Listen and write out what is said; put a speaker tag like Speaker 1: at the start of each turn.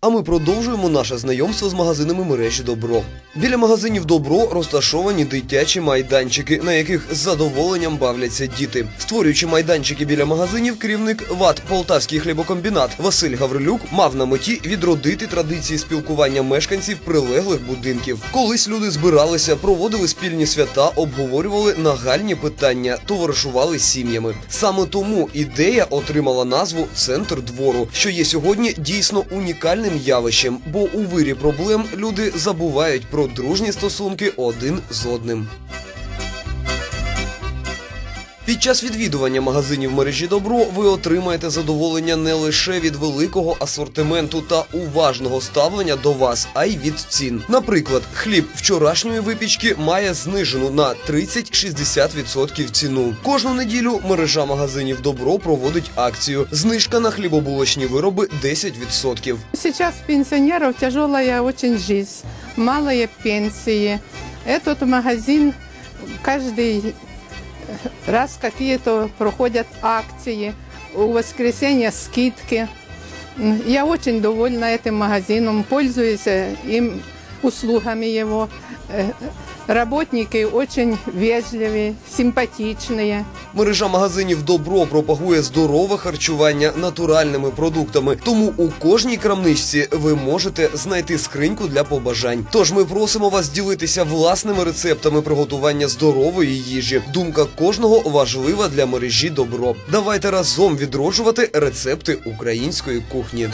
Speaker 1: А ми продовжуємо наше знайомство з магазинами мережі Добро. Біля магазинів Добро розташовані дитячі майданчики, на яких з задоволенням бавляться діти. Створюючи майданчики біля магазинів, керівник ВАТ Полтавський хлібокомбінат Василь Гаврилюк мав на меті відродити традиції спілкування мешканців прилеглих будинків. Колись люди збиралися, проводили спільні свята, обговорювали нагальні питання, товаришували сім'ями. Саме тому ідея отримала назву Центр двору, що є сьогодні дійсно унікальним явищем, бо у вирі проблем люди забувають про дружні стосунки один з одним. Під час відвідування магазинів мережі Добро ви отримаєте задоволення не лише від великого асортименту та уважного ставлення до вас, а й від цін. Наприклад, хліб вчорашньої випічки має знижену на 30-60% ціну. Кожну неділю мережа магазинів Добро проводить акцію. Знижка на хлібобулочні вироби 10%.
Speaker 2: Сейчас пенсионеров тяжелая очень жизнь, малые пенсии. Этот магазин каждый раз какие-то проходят акции, у воскресенья скидки. Я очень довольна этим магазином, пользуюсь им услугами его. Э, Работники очень вежливые, симпатичные.
Speaker 1: Мережа магазинів Добро пропагує здорове харчування натуральними продуктами. Тому у кожній крамничці ви можете знайти скриньку для побажань. Тож ми просимо вас ділитися власними рецептами приготування здорової їжі. Думка кожного важлива для мережі Добро. Давайте разом відроджувати рецепти української кухні.